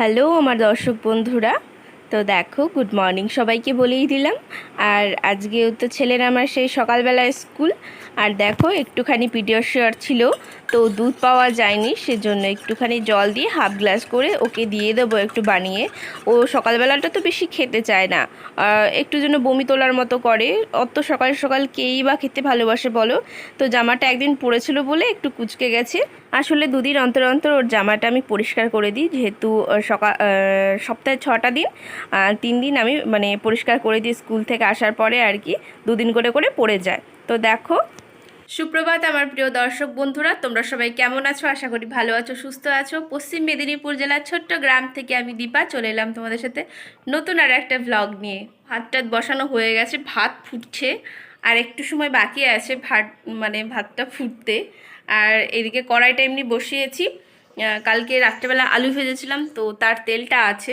Hello, আমার দর্শক বন্ধুরা। তো দেখো গুড মর্নিং সবাইকে বলেই দিলাম। আর আজকেও তো ছেলের আমার সেই সকালবেলা স্কুল। আর দেখো, একটুখানি পিডিয়াশিয়ার ছিল। তো দুধ পাওয়া যায়নি, সেজন্য একটুখানি জল দিয়ে হাফ গ্লাস করে ওকে দিয়ে দেবো একটু বানিয়ে। ও সকালবেলাটা তো বেশি খেতে চায় না। একটু যেন বমি তোলার মতো করে। অত সকাল সকাল কেই বা খেতে ভালোবাসে বলো? তো জামাটা একদিন পরেছিল বলে একটু কুচকে গেছে। আসলে দুদিন অন্তর অন্তর ওর জামাটা আমি পরিষ্কার করে দিই, যেহেতু সকাল সপ্তাহে ছটা দিন। তিন দিন আমি মানে পরিষ্কার করে দিই স্কুল থেকে আসার পরে আর কি, দুদিন করে করে পড়ে যায়। তো দেখো সুপ্রভাত আমার প্রিয় দর্শক বন্ধুরা, তোমরা সবাই কেমন আছো? আশা করি ভালো আছো, সুস্থ আছো। পশ্চিম মেদিনীপুর জেলার ছোট্ট গ্রাম থেকে আমি দীপা, চলে এলাম তোমাদের সাথে নতুন আর একটা ভ্লগ নিয়ে। ভাতটা বসানো হয়ে গেছে, ভাত ফুটছে, আর একটু সময় বাকি আছে ভাত মানে ভাতটা ফুটতে। আর এদিকে কড়াইটা এমনি বসিয়েছি। কালকে রাত্রেবেলা আলু ভেজেছিলাম, তো তার তেলটা আছে।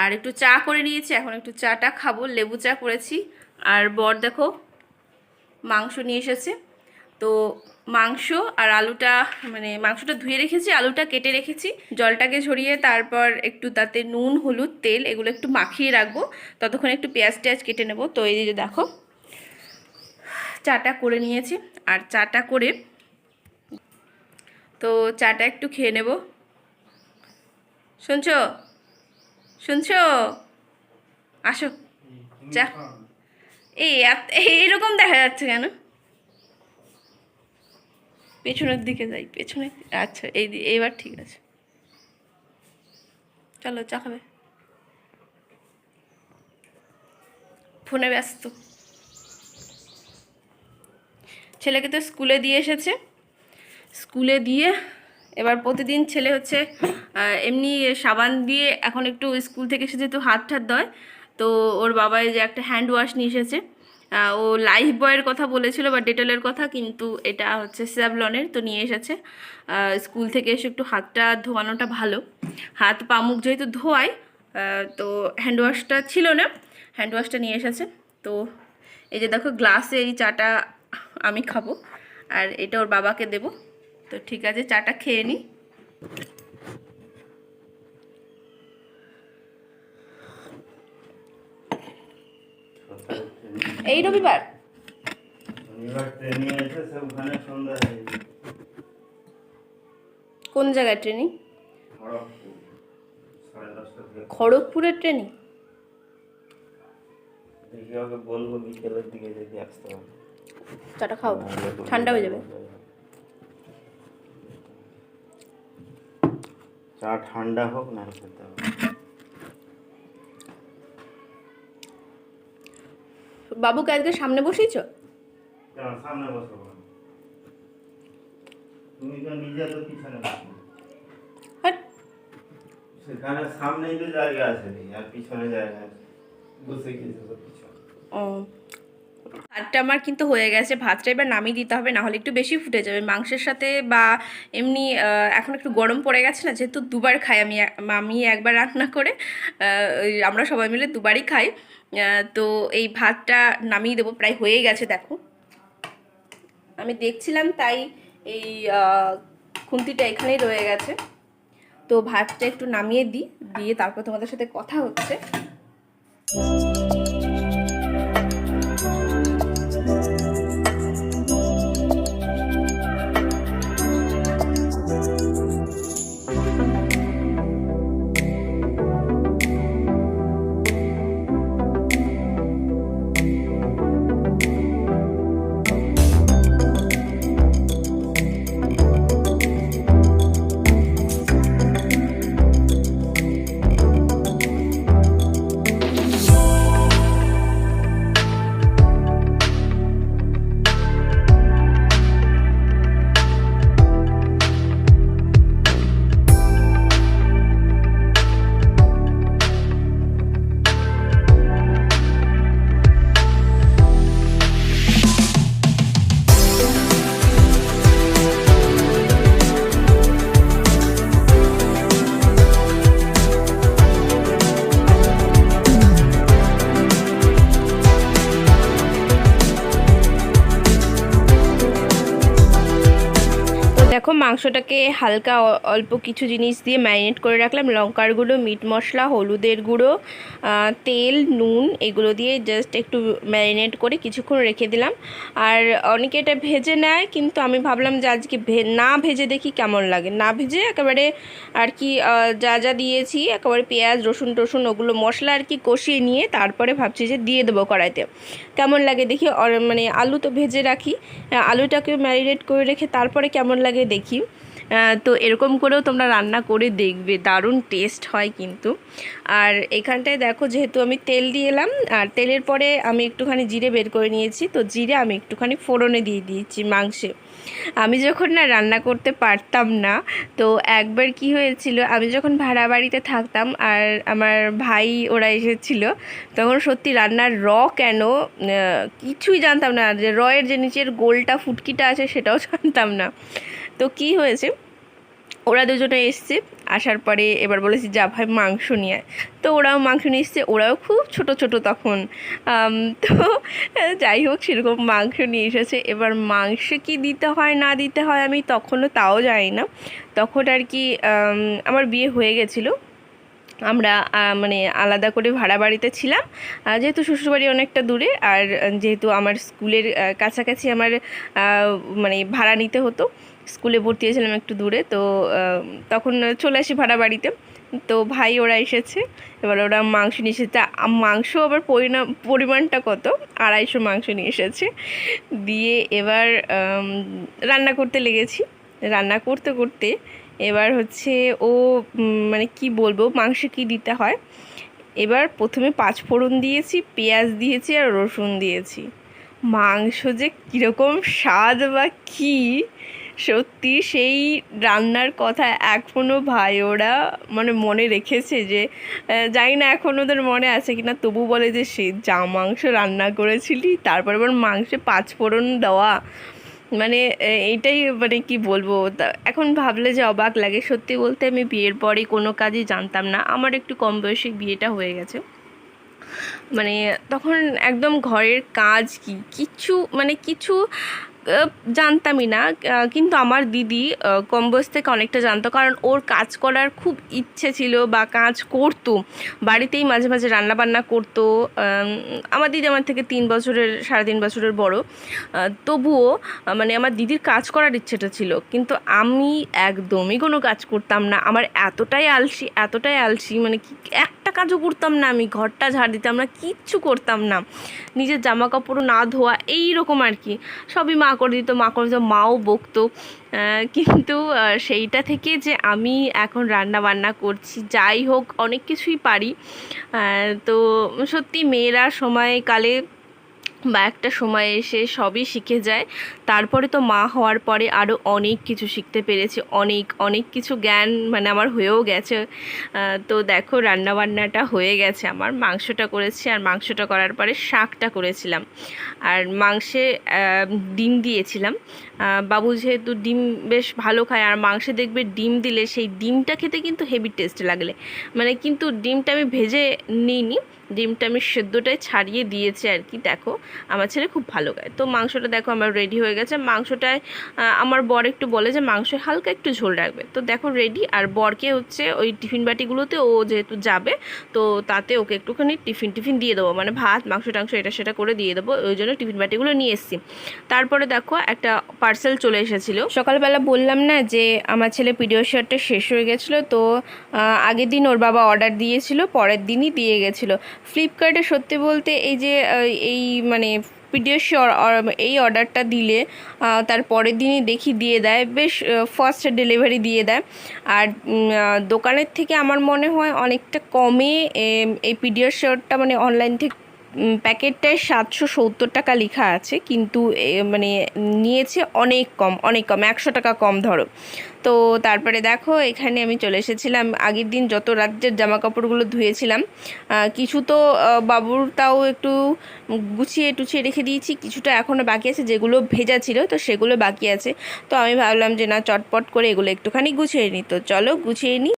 আর একটু চা করে নিয়েছি, এখন একটু চাটা খাব, লেবু চা করেছি। আর বর দেখো, মাংস নিয়ে এসেছে। তো মাংস আর আলুটা মানে মাংসটা ধুয়ে রেখেছি আলুটা কেটে রেখেছি। জলটাকে ঝরিয়ে তারপর একটু তাতে নুন হলুদ তেল এগুলো একটু মাখিয়ে রাখব। ততক্ষণ একটু পেঁয়াজ টেয়াজ কেটে নেব। তো এই যে দেখো চাটা করে নিয়েছি। আর চাটা করে তো চাটা একটু খেয়ে নেব। শুনছো? শুনছো? আসো। চা। এই এত- এইরকম দেখা যাচ্ছে কেন? পেছনের দিকে যাই, পেছনে। আচ্ছা এই এইবার ঠিক আছে। চলো, চা খাবে। ফোনে ব্যস্ত। ছেলেকে তো স্কুলে দিয়ে এসেছে। স্কুলে দিয়ে এবার প্রতিদিন ছেলে হচ্ছে এমনি সাবান দিয়ে এখন একটু স্কুল থেকে এসে যেহেতু হাত ঠাত দেয় তো ওর বাবা যে একটা হ্যান্ড ওয়াশ নিয়ে এসেছে। ও লাইফ বয়ের কথা বলেছিল বা ডেটলের কথা, কিন্তু এটা হচ্ছে স্যাভলনের তো নিয়ে এসেছে। স্কুল থেকে এসে একটু হাতটা ধোয়ানোটা ভালো। হাত পা মুখ যেহেতু ধোয়ায় তো হ্যান্ড ওয়াশটা ছিল না হ্যান্ড ওয়াশটা নিয়ে এসেছে। তো এই যে দেখো গ্লাসে এই চাটা আমি খাব, আর এটা ওর বাবাকে দেবো। তো ঠিক আছে, চাটা খেয়ে নিই এই রবিবার? হয়ে। কোন জায়গায় ট্রেনিং খড়গপুরের ট্রেনিং বলব বিকেলের দিকে যদি আসতে পারে। চাটা খাও ঠান্ডা হয়ে যাবে। চা ঠান্ডা হোক না খেতে হবে। বাবুকে আজকে সামনে বসিয়েছ সামনে বসো তুমি তো নিজে তো পিছনে সেখানে সামনেই তো জায়গা আছে আর পিছনে জায়গা আছে। বসে গেছে তো পিছনে। ও। ভাতটা আমার কিন্তু হয়ে গেছে ভাতটা এবার নামিয়ে দিতে হবে না হলে একটু বেশি ফুটে যাবে। মাংসের সাথে বা এমনি এখন একটু গরম পড়ে গেছে না যেহেতু দুবার খাই আমি আমি একবার রান্না করে আমরা সবাই মিলে দুবারই খাই। তো এই ভাতটা নামিয়ে দেবো, প্রায় হয়ে গেছে, দেখো। আমি দেখছিলাম তাই এই খুন্তিটা এখানেই রয়ে গেছে। তো ভাতটা একটু নামিয়ে দিই, দিয়ে তারপর তোমাদের সাথে কথা হচ্ছে। দেখো, মাংসটাকে হালকা অল্প কিছু জিনিস দিয়ে ম্যারিনেট করে রাখলাম। লঙ্কার গুঁড়ো, মিট মশলা, হলুদের গুঁড়ো তেল, নুন, এগুলো দিয়ে জাস্ট একটু ম্যারিনেট করে কিছুক্ষণ রেখে দিলাম। আর অনেকে এটা ভেজে নেয়, কিন্তু আমি ভাবলাম যে আজকে না ভেজে দেখি কেমন লাগে। না ভেজে একেবারে আর কি যা যা দিয়েছি, একেবারে পেঁয়াজ রসুন টসুন ওগুলো মশলা আর কি কষিয়ে নিয়ে তারপরে ভাবছি যে দিয়ে দেবো কড়াইতে। কেমন লাগে দেখি মানে আলু তো ভেজে রাখি আলুটাকে ম্যারিনেট করে রেখে তারপরে কেমন লাগে দেখি। তো এরকম করেও তোমরা রান্না করে দেখবে, দারুণ টেস্ট হয় কিন্তু। আর এখানটায় দেখো, যেহেতু আমি তেল দিয়ে এলাম, আর তেলের পরে আমি একটুখানি জিরে বের করে নিয়েছি, তো জিরে আমি একটুখানি ফোড়নে দিয়ে দিয়েছি মাংসে। আমি যখন না রান্না করতে পারতাম না, তো একবার কি হয়েছিল, আমি যখন ভাড়া বাড়িতে থাকতাম, আর আমার ভাই ওরা এসেছিল, তখন সত্যি রান্নার র কেন কিছুই জানতাম না, যে রয়ের যে নিচের গোলটা, ফুটকিটা আছে, সেটাও জানতাম না। তো কি হয়েছে? ওরা দুজনে এসছে, আসার পরে এবার বলেছি, যা ভাই, মাংস নিয়ে আয়। তো ওরাও মাংস নিয়ে এসছে, ওরাও খুব ছোট ছোট তখন। তো যাই হোক, সেরকম মাংস নিয়ে এসেছে। এবার মাংস কি দিতে হয়, না দিতে হয়, আমি তখনও তাও জানি না। তখন আর কি আমার বিয়ে হয়ে গেছিল। আমরা মানে আলাদা করে ভাড়া বাড়িতে ছিলাম। যেহেতু শ্বশুরবাড়ি অনেকটা দূরে, আর যেহেতু আমার স্কুলের কাছাকাছি আমার মানে ভাড়া নিতে হতো স্কুলে ভর্তি হয়েছিলাম একটু দূরে, তো তখন চলে আসি ভাড়া বাড়িতে। তো ভাই ওরা এসেছে, এবার ওরা মাংস নিয়ে এসেছে। মাংস আবার পরিণাম পরিমাণটা কত? আড়াইশো মাংস নিয়ে এসেছে। দিয়ে এবার রান্না করতে লেগেছি। রান্না করতে করতে এবার হচ্ছে ও মানে কি বলব, মাংস কি দিতে হয়? এবার প্রথমে পাঁচ ফোড়ন দিয়েছি, পেঁয়াজ দিয়েছি আর রসুন দিয়েছি। মাংস যে কীরকম স্বাদ বা কী! সত্যি সেই রান্নার কথা এখনও ভাই ওরা মানে মনে রেখেছে যে জানি না এখন ওদের মনে আছে কিনা, তবু বলে যে সে যা মাংস রান্না করেছিলি, তারপর আবার মাংসে পাঁচ ফোড়ন দেওয়া। মানে এইটাই মানে কি বলব এখন ভাবলে যে অবাক লাগে। সত্যি বলতে আমি বিয়ের পরে কোনো কাজই জানতাম না। আমার একটু কম বয়সে বিয়েটা হয়ে গেছে। মানে তখন একদম ঘরের কাজ কি, কিছু মানে কিছু জানতামই না। কিন্তু আমার দিদি কম বয়স থেকে অনেকটা জানতো, কারণ ওর কাজ করার খুব ইচ্ছে ছিল বা কাজ করতো। বাড়িতেই মাঝে মাঝে রান্না বান্না করতো আমার দিদি আমার থেকে তিন বছরের, সাড়ে তিন বছরের বড়। তবুও মানে আমার দিদির কাজ করার ইচ্ছেটা ছিল। কিন্তু আমি একদমই কোনো কাজ করতাম না। আমার এতটাই আলসি এতটাই আলসি মানে কি, একটা কাজও করতাম না আমি। ঘরটা ঝাড় দিতাম না, কিচ্ছু করতাম না। নিজের জামা কাপড়ও না ধোয়া এই রকম আর কি। সবই মা করে দিত, মা করে দিত, মাও বকতো। কিন্তু সেইটা থেকে যে আমি এখন রান্না বান্না করছি, যাই হোক, অনেক কিছুই পারি। তো সত্যি মেয়েরা সময়কালে বা একটা সময় এসে সবই শিখে যায়। তারপরে তো মা হওয়ার পরে আরও অনেক কিছু শিখতে পেরেছি। অনেক অনেক কিছু জ্ঞান মানে আমার হয়েও গেছে। তো দেখো রান্নাবান্নাটা হয়ে গেছে আমার। মাংসটা করেছি আর মাংসটা করার পরে শাকটা করেছিলাম। আর মাংসে ডিম দিয়েছিলাম। বাবু যেহেতু ডিম বেশ ভালো খায় আর মাংসে দেখবে ডিম দিলে সেই ডিমটা খেতে কিন্তু হেভি টেস্ট লাগলে। মানে কিন্তু ডিমটা আমি ভেজে নিইনি, ডিমটা আমি সেদ্ধটাই ছাড়িয়ে দিয়েছি আর কি, দেখো। আমার ছেলে খুব ভালো খায়। তো মাংসটা দেখো আমার রেডি হয়ে গেছে। মাংসটায় আমার বর একটু বলে যে মাংস হালকা একটু ঝোল রাখবে। তো দেখো রেডি আর বরকে হচ্ছে ওই টিফিন বাটিগুলোতে ও যেহেতু যাবে, তো তাতে ওকে একটুখানি টিফিন টিফিন দিয়ে দেবো। মানে ভাত, মাংস টাংস এটা সেটা করে দিয়ে দেবো। ওই জন্য টিফিন বাটিগুলো নিয়ে এসেছি। তারপরে দেখো একটা পার্সেল চলে এসেছিল। সকালবেলা বললাম না যে, আমার ছেলে পিডিও শার্টটা শেষ হয়ে গেছিল, তো আগের দিন ওর বাবা অর্ডার দিয়েছিল, পরের দিনই দিয়ে গেছিল। ফ্লিপকার্টে সত্যি বলতে এই যে এই মানে পিডিওশিওর এই অর্ডারটা দিলে তার পরের দিনই দেখি দিয়ে দেয়, বেশ ফার্স্ট ডেলিভারি দিয়ে দেয়। আর দোকানের থেকে আমার মনে হয় অনেকটা কমে এই পিডিওশিওরটা মানে অনলাইন থেকে প্যাকেটটায় সাতশো সত্তর টাকা লেখা আছে, কিন্তু মানে নিয়েছে অনেক কম অনেক কম, একশো টাকা কম ধরো। তো তারপরে দেখো, এখানে আমি চলে এসেছিলাম, আগের দিন যত রাজ্যের জামা কাপড়গুলো ধুয়েছিলাম কিছু তো বাবুর তাও একটু গুছিয়ে টুছিয়ে রেখে দিয়েছি, কিছুটা এখনও বাকি আছে, যেগুলো ভেজা ছিল, তো সেগুলো বাকি আছে। তো আমি ভাবলাম যে না, চটপট করে এগুলো একটুখানি গুছিয়ে নিই। তো চলো, গুছিয়ে নিই।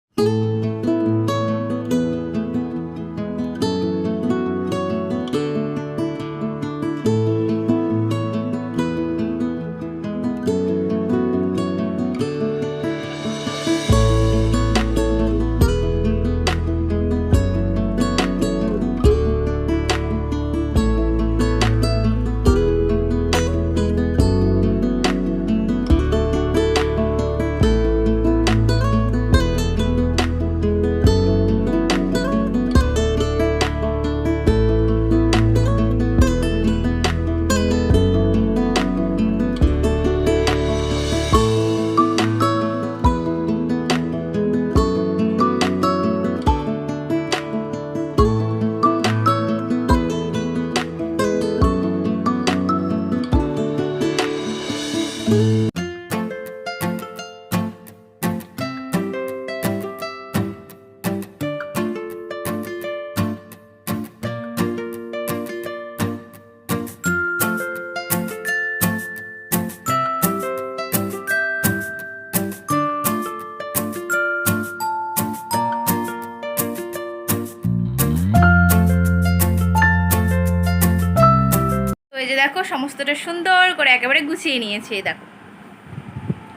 সমস্তটা সুন্দর করে একেবারে গুছিয়ে নিয়েছি এই দেখো।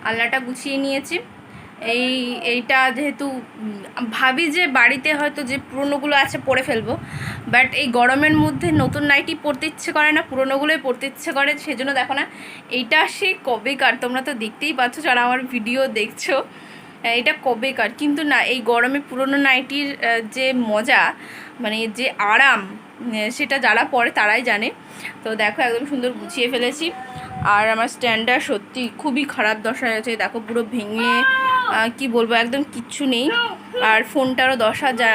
আলনাটা গুছিয়ে নিয়েছি। এই এইটা যেহেতু ভাবি যে বাড়িতে হয়তো যে পুরনোগুলো আছে পরে ফেলব বাট এই গরমের মধ্যে নতুন নাইটি পরতে ইচ্ছে করে না পুরনোগুলোই পরতে ইচ্ছে করে সেজন্য দেখো না এইটা সে কবেকার তোমরা তো দেখতেই পাচ্ছ যারা আমার ভিডিও দেখছ আহ, এটা কবেকার। কিন্তু না এই গরমে পুরনো নাইটির যে মজা মানে যে আরাম সেটা যারা পরে তারাই জানে। তো দেখো একদম সুন্দর গুছিয়ে ফেলেছি। আর আমার স্ট্যান্ডটা সত্যি খুবই খারাপ দশা হয়েছে দেখো পুরো ভেঙে কি বলব, একদম কিচ্ছু নেই। আর ফোনটারও দশা যা,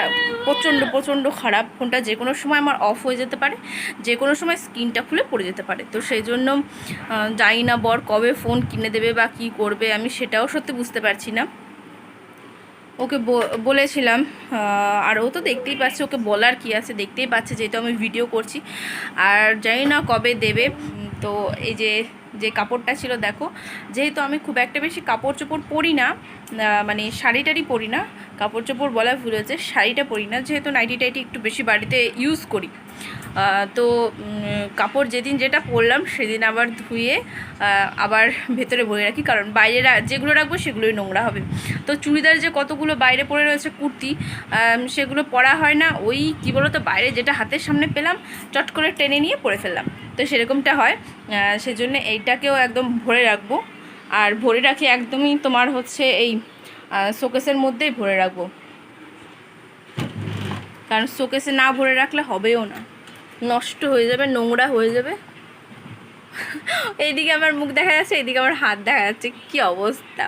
প্রচণ্ড প্রচণ্ড খারাপ। ফোনটা যে কোনো সময় আমার অফ হয়ে যেতে পারে। যে কোনো সময় স্ক্রিনটা খুলে পড়ে যেতে পারে। তো সেই জন্য জানি না বর কবে ফোন কিনে দেবে বা কি করবে, আমি সেটাও সত্যি বুঝতে পারছি না। ওকে বলেছিলাম আর ও তো দেখতেই পাচ্ছে, ওকে বলার কি আছে, দেখতেই পাচ্ছে যেহেতু আমি ভিডিও করছি। আর জানি না কবে দেবে তো এই যে যে কাপড়টা ছিল, দেখো, যেহেতু আমি খুব একটা বেশি কাপড় চোপড় পরি না মানে শাড়ি টাড়ি পরি না কাপড় চোপড় বলা ভুল হয়েছে, শাড়িটা পরি না, যেহেতু নাইটি টাইটি একটু বেশি বাড়িতে ইউজ করি। তো কাপড় যেদিন যেটা পরলাম সেদিন আবার ধুয়ে আবার ভেতরে বয়ে রাখি, কারণ বাইরে যেগুলো রাখব সেগুলোই নোংরা হবে। তো চুড়িদার যে কতগুলো বাইরে পড়ে রয়েছে, কুর্তি সেগুলো পরা হয় না, ওই কী বলতো, বাইরে যেটা হাতের সামনে পেলাম, চট করে টেনে নিয়ে পরে ফেললাম। তো সেরকমটা হয় সেজন্য এইটাকেও একদম ভরে রাখব। আর ভরে রাখি একদমই তোমার হচ্ছে এই শোকেসের মধ্যেই ভরে রাখব। কারণ শোকেসে না ভরে রাখলে হবেও না। নষ্ট হয়ে যাবে, নোংরা হয়ে যাবে। এইদিকে আমার মুখ দেখা যাচ্ছে, এইদিকে আমার হাত দেখা যাচ্ছে, কি অবস্থা।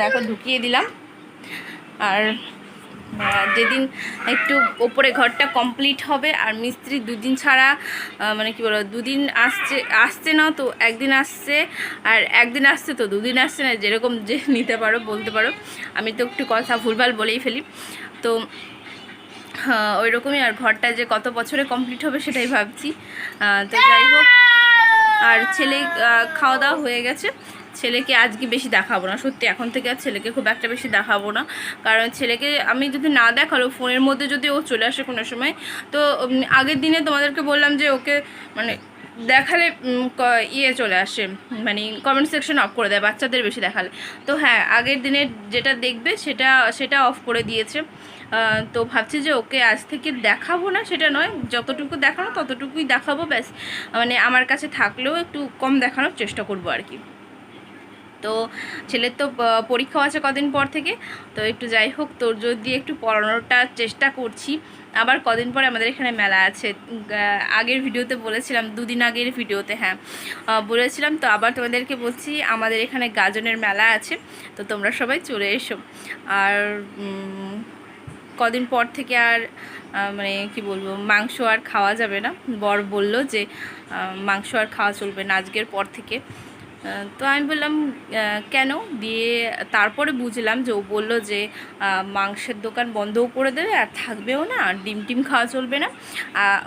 দেখো, ঢুকিয়ে দিলাম। আর যেদিন একটু ওপরে ঘরটা কমপ্লিট হবে, আর মিস্ত্রি দুদিন ছাড়া মানে কি বলো দুদিন আসছে আসছে না তো, একদিন আসছে, আর একদিন আসছে তো, দুদিন আসছে না, যেরকম যে নিতে পারো, বলতে পারো। আমি তো একটু কথা ভুলভাল বলেই ফেলি। তো ওই রকমই আর ঘরটা যে কত বছরে কমপ্লিট হবে সেটাই ভাবছি। তো যাই হোক, আর ছেলে খাওয়া দাওয়া হয়ে গেছে। ছেলেকে আজকে বেশি দেখাবো না, সত্যি এখন থেকে আর ছেলেকে খুব একটা বেশি দেখাবো না। কারণ ছেলেকে আমি যদি না দেখাল, ফোনের মধ্যে যদি ও চলে আসে কোনো সময়, তো আগের দিনে তোমাদেরকে বললাম যে ওকে মানে দেখালে ইয়ে চলে আসে মানে কমেন্ট সেকশন অফ করে দেয়, বাচ্চাদের বেশি দেখালে। তো হ্যাঁ আগের দিনে যেটা দেখবে সেটা সেটা অফ করে দিয়েছে। তো ভাবছি যে ওকে আজ থেকে দেখাবো না, সেটা নয়, যতটুকু দেখানো ততটুকুই দেখাবো, ব্যাস। মানে আমার কাছে থাকলেও একটু কম দেখানোর চেষ্টা করব আর কি। তো ছেলের তো পরীক্ষাও আছে কদিন পর থেকে, তো একটু যাই হোক, তোর যদি একটু পড়ানোটা চেষ্টা করছি। আবার কদিন পরে আমাদের এখানে মেলা আছে। আগের ভিডিওতে বলেছিলাম, দুদিন আগের ভিডিওতে হ্যাঁ। বলেছিলাম, তো আবার তোমাদেরকে বলছি, আমাদের এখানে গাজনের মেলা আছে, তো তোমরা সবাই চলে এসো। আর কদিন পর থেকে আর মানে কি বলব, মাংস আর খাওয়া যাবে না। বর বলল যে মাংস আর খাওয়া চলবে না। আজকের পর থেকে তো আমি বললাম কেন? দিয়ে তারপরে বুঝলাম যে ও বলল যে মাংসের দোকান বন্ধও করে দেবে, আর থাকবেও না, আর ডিম টিম খাওয়া চলবে না।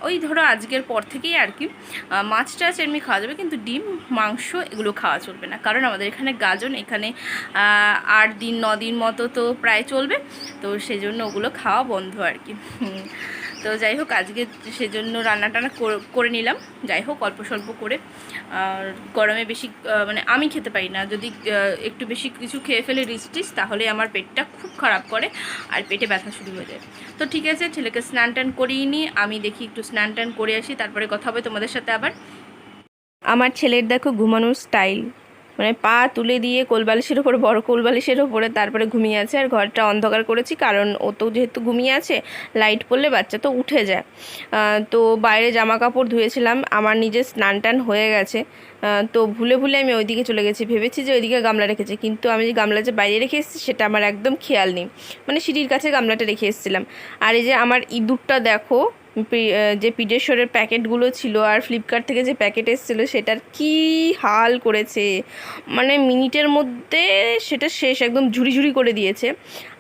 ওই ধরো আজকের পর থেকেই আর কি মাছ টাছ এমনি খাওয়া যাবে, কিন্তু ডিম, মাংস এগুলো খাওয়া চলবে না। কারণ আমাদের এখানে গাজন, এখানে আট দিন, ন দিন মতো তো প্রায় চলবে, তো সেজন্য ওগুলো খাওয়া বন্ধ আর কি। তো যাই হোক, আজকে সেজন্য রান্না টান্না কর- নিলাম। যাই হোক, অল্প স্বল্প করে। আর গরমে বেশি মানে আমি খেতে পারি না। যদি একটু বেশি কিছু খেয়ে ফেলে রিচ টিচ তাহলে আমার পেটটা খুব খারাপ করে আর পেটে ব্যথা শুরু হয়ে যায়। তো ঠিক আছে, ছেলেকে স্নান টান করিয়ে নিই আমি দেখি একটু স্নান টান করে আসি, তারপরে কথা হবে তোমাদের সাথে আবার। আমার ছেলের দেখো ঘুমানোর স্টাইল মানে পা তুলে দিয়ে কোলবালিশের ওপরে বড় কোলবালিশের ওপরে তারপরে ঘুমিয়ে আছে আর ঘরটা অন্ধকার করেছি। কারণ ও তো যেহেতু ঘুমিয়ে আছে লাইট পড়লে বাচ্চা তো উঠে যায়। তো বাইরে জামা কাপড় ধুয়েছিলাম, আমার নিজের স্নান টান হয়ে গেছে। তো ভুলে ভুলে আমি ওইদিকে চলে গেছি, ভেবেছি যে ওইদিকে গামলা রেখেছে। কিন্তু আমি যে গামলা যে বাইরে রেখে এসেছি, সেটা আমার একদম খেয়াল নেই। মানে সিঁড়ির কাছে গামলাটা রেখে এসেছিলাম। আর এই যে আমার ইঁদুরটা দেখো যে পিডেশ্বরের প্যাকেটগুলো ছিল আর ফ্লিপকার্ট থেকে যে প্যাকেট এসেছিল, সেটার কি হাল করেছে? মানে মিনিটের মধ্যে সেটা শেষ, একদম ঝুড়ি ঝুড়ি করে দিয়েছে।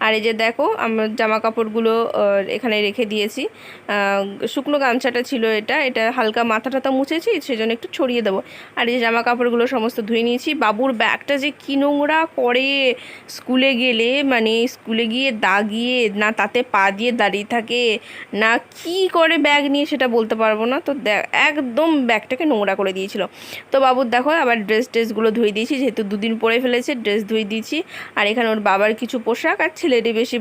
আর এই যে দেখো, আমার জামা কাপড়গুলো এখানে রেখে দিয়েছি। শুকনো গামছাটা ছিল এটা এটা হালকা মাথা টাথা মুছেছি, সেজন্য একটু ছড়িয়ে দেবো। আর এই যে জামা কাপড়গুলো সমস্ত ধুয়ে নিয়েছি। বাবুর ব্যাগটা যে কি নোংরা করে স্কুলে গেলে মানে স্কুলে গিয়ে দাগিয়ে, না তাতে পা দিয়ে দাঁড়িয়ে থাকে, না কি করে ব্যাগ নিয়ে সেটা বলতে পারব না। তো একদম ব্যাগটাকে নোংরা করে দিয়েছিল। তো বাবুর দেখো, আবার ড্রেস ট্রেসগুলো ধুয়ে দিয়েছি, যেহেতু দুদিন পরে ফেলেছে, ড্রেস ধুয়ে দিয়েছি। আর এখানে ওর বাবার কিছু পোশাক, আর ছেলেরই বেশি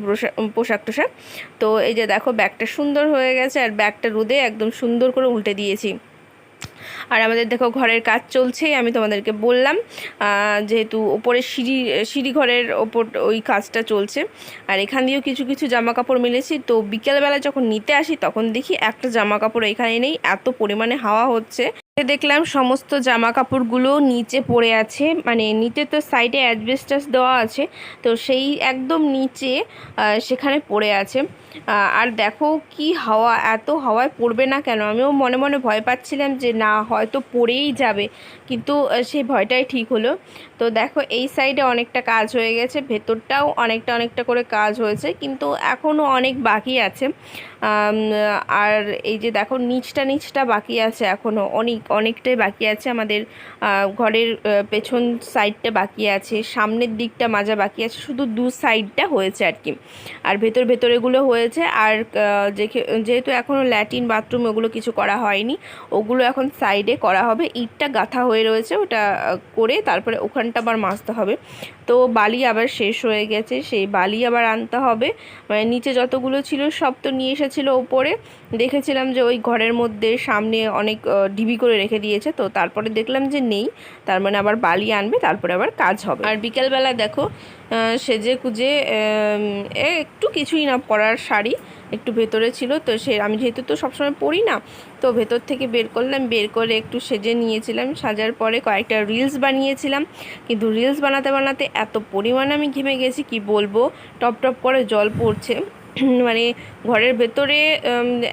পোশাক টোশাক। তো এই যে দেখো, ব্যাগটা সুন্দর হয়ে গেছে আর ব্যাগটা রোদে একদম সুন্দর করে উল্টে দিয়েছি। আর আমাদের দেখো, ঘরের কাজ চলছে আমি তোমাদেরকে বললাম যেহেতু ওপরে সিঁড়ি সিঁড়ি ঘরের ওপর ওই কাজটা চলছে। আর এখান দিয়েও কিছু কিছু জামা কাপড় মিলেছি। তো বিকেলবেলা যখন নিতে আসি, তখন দেখি একটা জামা কাপড় এখানে নেই, এত পরিমাণে হাওয়া হচ্ছে। দেখলাম সমস্ত জামা কাপড়গুলো নিচে পড়ে আছে। মানে নিচে তো সাইডে অ্যাডভেস্টাস দেওয়া আছে, তো সেই একদম নিচে সেখানে পড়ে আছে। আর দেখো কি হাওয়া, এত হাওয়ায় পড়বে না কেন? আমিও মনে মনে ভয় পাচ্ছিলাম যে না, হয়তো পড়েই যাবে, কিন্তু সেই ভয়টাই ঠিক হলো। তো দেখো এই সাইডে অনেকটা কাজ হয়ে গেছে, ভেতরটাও অনেকটা অনেকটা করে কাজ হয়েছে, কিন্তু এখনও অনেক বাকি আছে। আর এই যে দেখো, নিচটা নিচটা বাকি আছে এখনও অনেক, অনেকটাই বাকি আছে আমাদের ঘরের পেছন সাইডটা বাকি আছে। সামনের দিকটা মাজা বাকি আছে। শুধু দু সাইডটা হয়েছে আর কি। আর ভেতর ভেতরেগুলো হয়েছে। আর যেহেতু এখনও ল্যাটিন বাথরুম ওগুলো কিছু করা হয়নি, ওগুলো এখন সাইডে করা হবে। ইটটা গাঁথা হয়ে রয়েছে ওটা করে তারপরে ওখানটা আবার মাজতে হবে। তো বালি আবার শেষ হয়ে গেছে। সেই বালি আবার আনতে হবে। মানে নিচে যতগুলো ছিল সব তো নিয়ে এসেছিল ওপরে দেখেছিলাম যে ওই ঘরের মধ্যে সামনে অনেক ডিবি করে রেখে দিয়েছে। তো তারপরে দেখলাম যে নেই। তার মানে আবার বালি আনবে, তারপরে আবার কাজ হবে। আর বিকেলবেলা দেখো সেজে কুজে একটু কিছুই না, পরার শাড়ি একটু ভেতরে ছিল। তো সে, আমি যেহেতু তো সবসময় পরি না, তো ভেতর থেকে বের করলাম। বের করে একটু সেজে নিয়েছিলাম। সাজার পরে কয়েকটা রিলস বানিয়েছিলাম। কিন্তু রিলস বানাতে বানাতে এত পরিমাণ আমি ঘেমে গেছি, কি বলব? টপ টপ করে জল পড়ছে। মানে ঘরের ভেতরে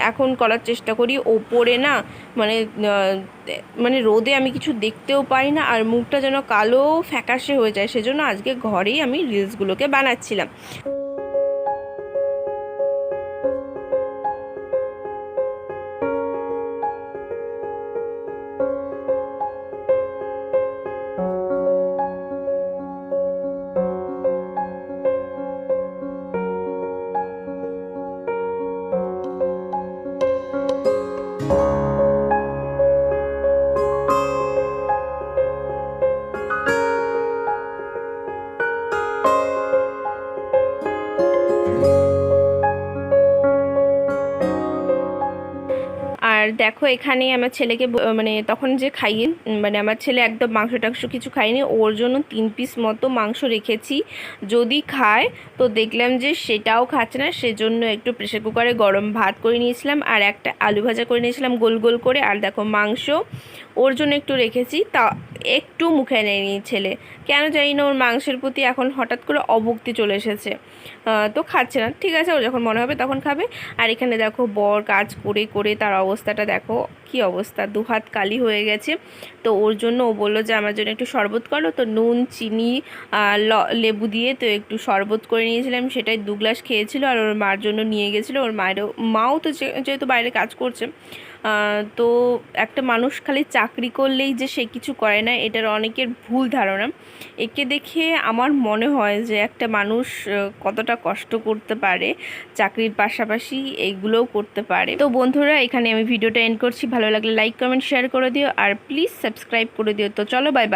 এখন করার চেষ্টা করি। ওপরে না মানে মানে রোদে আমি কিছু দেখতেও পাই না, আর মুখটা যেন কালো ফ্যাকাশে হয়ে যায়। সেজন্য আজকে ঘরেই আমি রিলসগুলোকে বানাচ্ছিলাম। দেখো এখানে আমার ছেলেকে মানে তখন যে খাইয়ে মানে আমার ছেলে একদম মাংস টাংস কিছু খায়নি। ওর জন্য তিন পিস মতো মাংস রেখেছি। যদি খায়, তো দেখলাম যে সেটাও খাচ্ছে না। সেজন্য একটু প্রেশার কুকারে গরম ভাত করে নিয়েছিলাম আর একটা আলু ভাজা করে নিয়েছিলাম গোল গোল করে। আর দেখো মাংস ওর জন্য একটু রেখেছি, তা একটু মুখে নেয়নি ছেলে। কেন জানি না ওর মাংসের প্রতি এখন হঠাৎ করে অভক্তি চলে এসেছে। তো খাচ্ছে না। ঠিক আছে, ও যখন মনে হবে তখন খাবে। আর এখানে দেখো বর কাজ করে করে তার অবস্থাটা দেখো, কি অবস্থা? দুহাত কালি হয়ে গেছে। তো ওর জন্য ও বলল যে, আমার জন্য একটু শরবত করো। তো নুন, চিনি লেবু দিয়ে তো একটু শরবত করে নিয়েছিলাম। সেটাই দু গ্লাস খেয়েছিল আর ওর মার জন্য নিয়ে গেছিল। ওর মায়েরও, মাও তো যেহেতু বাইরে কাজ করছে তো একটা মানুষ খালি চাকরি করলেই যে সে কিছু করে না, এটার অনেকের ভুল ধারণা। একে দেখে আমার মনে হয় যে একটা মানুষ কতটা কষ্ট করতে পারে, চাকরির পাশাপাশি এইগুলোও করতে পারে। তো বন্ধুরা, এখানে আমি ভিডিওটা এন্ড করছি। ভালো লাগলে লাইক কমেন্ট শেয়ার করে দিও। আর প্লিজ সাবস্ক্রাইব করে দিও। তো চলো বাই বাই